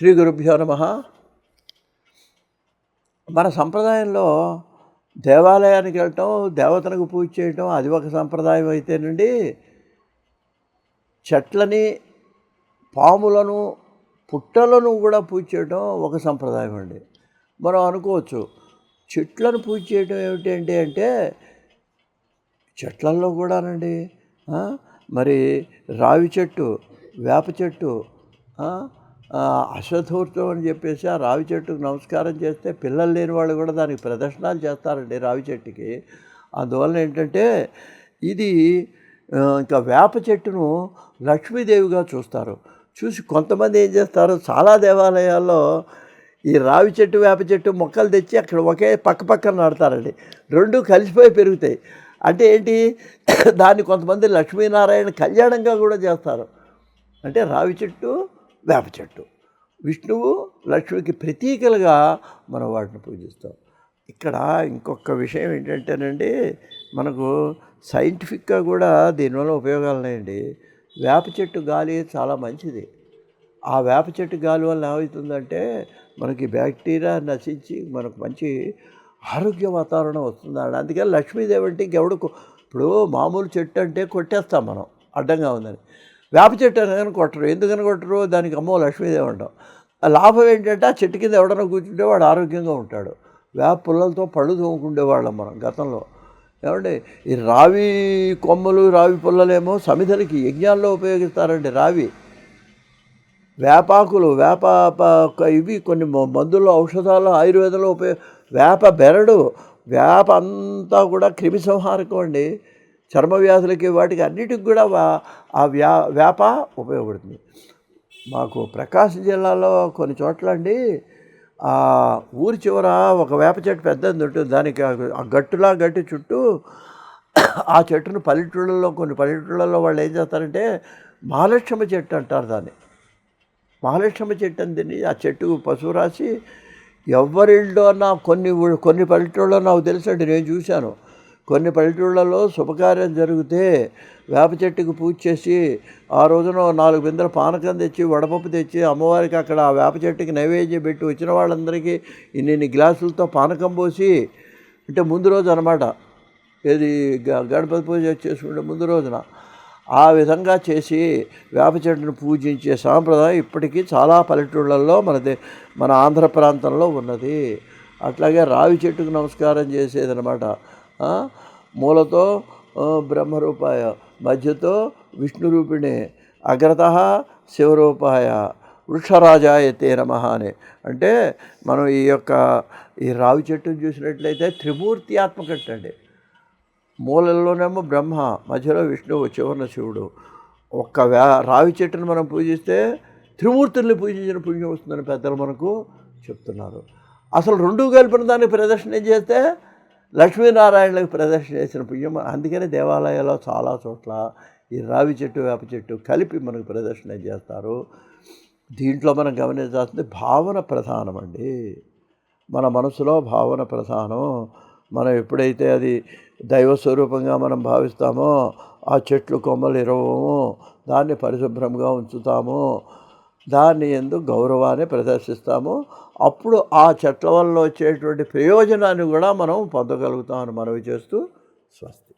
శ్రీ గురుభ్యో నమ. మన సంప్రదాయంలో దేవాలయానికి వెళ్ళటం దేవతలకు పూజ చేయటం అది ఒక సంప్రదాయం అయితేనండి. చెట్లని పాములను పుట్టలను కూడా పూజ చేయడం ఒక సంప్రదాయం అండి. మనం అనుకోవచ్చు చెట్లను పూజ చేయడం ఏమిటి అంటే చెట్లల్లో కూడానండి మరి రావి చెట్టు వేప చెట్టు అశ్వథూర్తం అని చెప్పేసి ఆ రావి చెట్టుకు నమస్కారం చేస్తే పిల్లలు లేని వాళ్ళు కూడా దానికి ప్రదర్శనాలు చేస్తారండి రావి చెట్టుకి. అందువల్ల ఏంటంటే ఇది ఇంకా వేప చెట్టును లక్ష్మీదేవిగా చూస్తారు. చూసి కొంతమంది ఏం చేస్తారు చాలా దేవాలయాల్లో ఈ రావి చెట్టు వేప చెట్టు మొక్కలు తెచ్చి అక్కడ ఒకే పక్క పక్కన నాడతారండి రెండు కలిసిపోయి పెరుగుతాయి. అంటే ఏంటి దాన్ని కొంతమంది లక్ష్మీనారాయణ కళ్యాణంగా కూడా చేస్తారు. అంటే రావి చెట్టు వేప చెట్టు. విష్ణువు లక్ష్మికి ప్రతీకలుగా మనం వాటిని పూజిస్తాం. ఇక్కడ ఇంకొక విషయం ఏంటంటేనండి మనకు సైంటిఫిక్గా కూడా దీనివల్ల ఉపయోగాలు ఉన్నాయండి. వేప చెట్టు గాలి చాలా మంచిది. ఆ వేప చెట్టు గాలి వల్ల ఏమవుతుందంటే మనకి బ్యాక్టీరియా నశించి మనకు మంచి ఆరోగ్య వాతావరణం వస్తుంది అందుకని లక్ష్మీదేవి అంటే ఇంకెవడు ఇప్పుడు మామూలు చెట్టు అంటే కొట్టేస్తాం మనం అడ్డంగా ఉందని. వేప చెట్టు అనగానే కొట్టరు? ఎందుకని కొట్టరు? దానికి అమ్మో లక్ష్మీదేవి అంటాం. ఆ లాభం ఏంటంటే ఆ చెట్టు కింద ఎవడన్నా కూర్చుంటే వాడు ఆరోగ్యంగా ఉంటాడు. వేప పుల్లలతో పళ్ళు తోముకుండేవాళ్ళం మనం గతంలో. ఏమండి? ఈ రావి కొమ్మలు రావి పుల్లలేమో సమిధలకి యజ్ఞాల్లో ఉపయోగిస్తారండి రావి. వేపాకులు వేప ఇవి కొన్ని మ- మందులు ఔషధాలు ఆయుర్వేదంలో ఉపయోగ వేప బెరడు వేప అంతా కూడా క్రిమి సంహారకం అండి. చర్మ వ్యాధులకి వాటికి అన్నిటికి కూడా ఆ వ్యా వేప ఉపయోగపడుతుంది. మాకు ప్రకాశం జిల్లాలో కొన్ని చోట్ల అండి ఆ ఊరి చివర ఒక వేప చెట్టు పెద్దది ఉంటుంది. దానికి ఆ- గట్టులా గట్టి చుట్టూ ఆ చెట్టును పల్లెటూళ్ళలో కొన్ని పల్లెటూళ్ళలో వాళ్ళు ఏం చేస్తారంటే మహాలక్ష్మి చెట్టు అంటారు దాన్ని. మహాలక్ష్మి చెట్టు అని తిని ఆ చెట్టు పశువు రాసి ఎవరిళ్ళో నా కొన్ని కొన్ని పల్లెటూళ్ళలో నాకు తెలుసండి నేను చూశాను. కొన్ని పల్లెటూళ్ళలో శుభకార్యం జరిగితే వేప చెట్టుకు పూజ చేసి ఆ రోజున నాలుగు బిందెల పానకం తెచ్చి వడపప్పు తెచ్చి అమ్మవారికి అక్కడ ఆ వేప చెట్టుకి నైవేద్యం పెట్టి వచ్చిన వాళ్ళందరికీ ఇన్ని గ్లాసులతో పానకం పోసి అంటే ముందు రోజు అనమాట ఏది గ- గణపతి పూజ చేసుకుంటే ముందు రోజున ఆ విధంగా చేసి వేప చెట్టును పూజించే సాంప్రదాయం ఇప్పటికీ చాలా పల్లెటూళ్ళల్లో మనది మన ఆంధ్ర ప్రాంతంలో ఉన్నది. అట్లాగే రావి చెట్టుకు నమస్కారం చేసేదనమాట మూలతో బ్రహ్మరూపాయ మధ్యతో విష్ణు రూపిణి అగ్రత శివరూపాయ వృక్షరాజాయ తే నమ అని. అంటే మనం ఈ యొక్క ఈ రావి చెట్టును చూసినట్లయితే త్రిమూర్తియాత్మకట్ అండి మూలల్లోనేమో బ్రహ్మ మధ్యలో విష్ణువు చివరిన శివుడు. ఒక్క వ్యా రావి చెట్టును మనం పూజిస్తే త్రిమూర్తుల్ని పూజించిన పుణ్యం వస్తుందని పెద్దలు మనకు చెప్తున్నారు. అసలు రెండు కలిపిన దాన్ని ప్రదర్శన చేస్తే లక్ష్మీనారాయణలకు ప్రదర్శన చేసిన పుణ్యం. అందుకనే దేవాలయాల్లో చాలా చోట్ల ఈ రావి చెట్టు వేప చెట్టు కలిపి మనకు ప్రదర్శన చేస్తారు. దీంట్లో మనం గమనించాల్సింది భావన ప్రధానం అండి. మన మనసులో భావన ప్రధానం. మనం ఎప్పుడైతే అది దైవ స్వరూపంగా మనం భావిస్తామో ఆ చెట్లు కొమ్మలు ఇరవము దాన్ని పరిశుభ్రంగా ఉంచుతాము దాన్ని ఎందు గౌరవాన్ని ప్రదర్శిస్తాము. అప్పుడు ఆ చెట్ల వల్ల వచ్చేటువంటి ప్రయోజనాన్ని కూడా మనం పొందగలుగుతామని మనవి చేస్తూ స్వస్తి